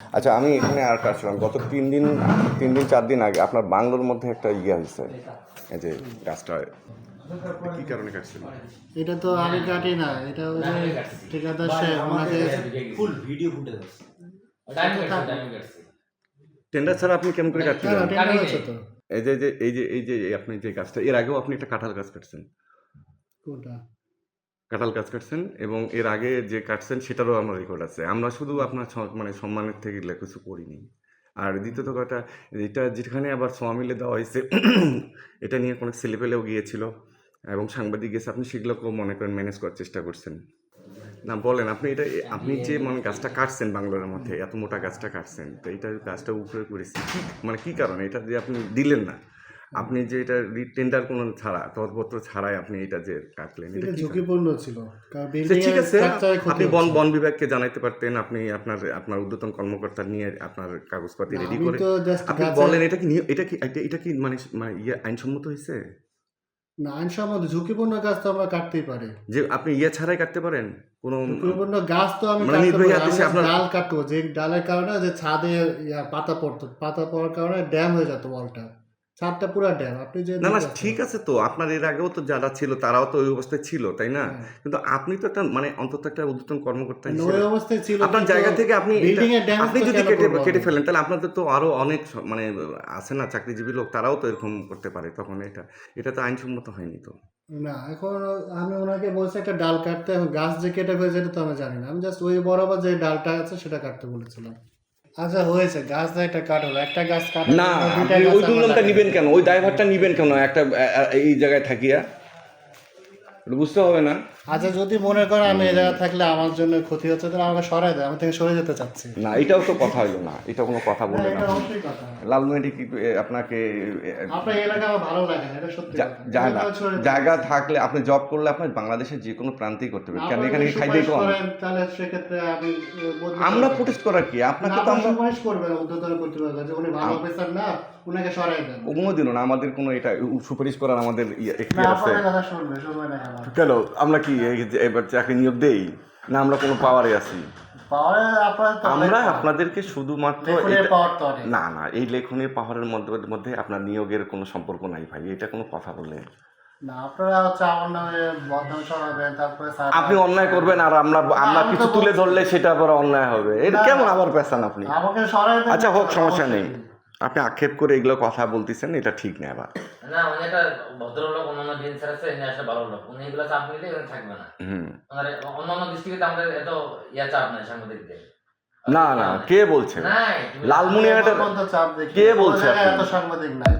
আচ্ছা আমি এখানে আর কাটছিলাম গত তিন দিন তিন দিন চার দিন আগে আপনার বাংলোর মধ্যে একটা ইয়ে হয়েছে এই যে গাছটা কি কারণে কাটছিল এটা তো আমি কাটি না এটা ওই যে ঠিকাদার সাহেব ফুল ভিডিও ফুটেজ টেন্ডার ছাড়া আপনি কেমন করে হ্যাঁ কাটছিলেন তো এই যে যে- এই যে এই যে আপনি যে গাছটা এর আগেও আপনি একটা কাঁঠাল গাছ কাটছেন কোনটা কাঁঠাল গাছ কাটছেন এবং এর আগে যে কাটছেন সেটারও আমার রেকর্ড আছে। আমরা শুধু আপনার মানে সম্মানের থেকে কিছু করিনি। আর দ্বিতীয়ত কথা, এটা যেখানে আবার সোয়ামিলে দেওয়া হয়েছে, এটা নিয়ে কোনো ছেলেপেলেও গিয়েছিল এবং সাংবাদিক গেছে, আপনি সেগুলোকেও মনে করেন ম্যানেজ করার চেষ্টা করছেন। না, বলেন, আপনি এটা, আপনি যে মানে গাছটা কাটছেন বাংলোর মধ্যে, এত মোটা গাছটা কাটছেন, তো এটা গাছটা উপরে করেছি। মানে কি কারণে? এটা যে আপনি দিলেন না। আপনি যে এটা টেন্ডার কোনো ছাড়া কাগজপত্র ছাড়াই আপনি এটা যে কাটলেন এটা? ঝুঁকিপূর্ণ ছিল ঠিক আছে আপনি বন বন বিভাগকে জানাইতে পারতেন আপনি আপনার আপনার উদ্যতন কর্মকর্তা নিয়ে আপনার কাগজপাতি রেডি করে আপনি বলেন এটা কি এটা কি এটা- কি মানে মানে ইয়ে আইনসম্মত হয়েছে? না আইনসম্মত ঝুঁকিপূর্ণ গাছ তো আমরা কাটতেই পারি। যে আপনি ইয়ে ছাড়াই কাটতে পারেন? কোনো ঝুঁকিপূর্ণ গাছ তো আমি মানে আপনার- ডাল কাটবো যে ডালের কারণে যে ছাদে পাতা পড়তো পাতা পড়ার কারণে ড্যাম হয়ে যেত বলটা ছাদটা পুরো ড্যাম আপনি যে না না ঠিক আছে তো আপনার এর আগেও তো যারা ছিল তারাও তো ওই অবস্থায় ছিল তাই না? হ্যাঁ। কিন্তু আপনি তো একটা মানে অন্তত একটা উদ্যতন কর্মকর্তা মানে ওই অবস্থায় ছিল আপনার জায়গা থেকে আপনি আপনি যদি কেটে কেটে ফেলেন তাহলে আপনাদের তো আরও অনেক মানে আছে না চাকরিজীবী লোক তারাও তো এরকম করতে পারে তখন এটা। এটা তো আইনসম্মত হয়নি তো। না এখন আমি ওনাকে বলছি একটা ডাল কাটতে এখন গাছ যে কেটে ফেলেছে এটা তো আমি জানি না। আমি জাস্ট ওই বরাবর যে ডালটা আছে সেটা কাটতে বলেছিলাম। আচ্ছা হয়েছে গাছ একটা কাট হলো একটা গাছ কাট না ওই দুর্নামটা নিবেন কেন? ওই ড্রাইভারটা নিবেন কেন? একটা এই জায়গায় থাকিয়া। বুঝতে হবে না। আচ্ছা যদি মনে করেন আমি এই জায়গায় থাকলে আমার জন্য ক্ষতি হচ্ছে তাহলে আমাকে সরাই দেয় আমি থেকে সরে যেতে চাচ্ছি। না এটাও তো কথা হইল না এটা কোনো কথা না, আপনি অবশ্যই কথা লালমেন্টি কি আপনাকে এ, আপনার এলাকা আমার ভালো লাগে এটা সত্যি। জায়গা জায়গা থাকলে আপনি জব করলে আপনার বাংলাদেশের যে কোনো প্রান্তেই করতে পারেন। কেন আপনারা এখানে যদি খাইতেই কম? তাহলে সেক্ষেত্রে আমি আমরা। প্রোটেস্ট করার কি? আপনাকে তো আমরা সুপারিশ করবেন উদ্যোতন কর্তৃপক্ষ। যে উনি ভালো অফিসার না উনাকে সরাই দেন। কোনো না আমাদের কোনো এটা সুপারিশ করার আমাদের ইয়ে না আছে। না কেন? আমরা কি এবার চাকরি নিয়োগ দেই না আমরা কোনো পাওয়ারে আছি? আমরা আপনাদেরকে শুধুমাত্র। না না এই লেখনের পাহাড়ের মধ্যে মধ্যে আপনার নিয়োগের কোনো সম্পর্ক নাই ভাই এটা কোনো কথা বললেন আপনি অন্যায় করবেন আর আমরা আমরা আমি কিছু তুলে ধরলে সেটা আবার অন্যায় হবে। এটা কেমন আবার পেছান আপনি? আচ্ছা হোক সমস্যা নেই। আপনি আক্ষেপ করে এগুলো কথা বলতেছেন এটা ঠিক না আবার না উনি একটা ভদ্রলোক অন্যান্য জিনিস আছে এনে আসলে ভালো লোক। উনি এগুলো চাপ নিলে এখানে থাকবে না। হুম। মানে অন্যান্য ডিস্ট্রিক্টে আমাদের এত ইয়া চাপ নাই সাংবাদিকদের। না না কে বলছে? নাই লালমনিরহাটের চাপ দেখি কে বলছে এত সাংবাদিক নাই।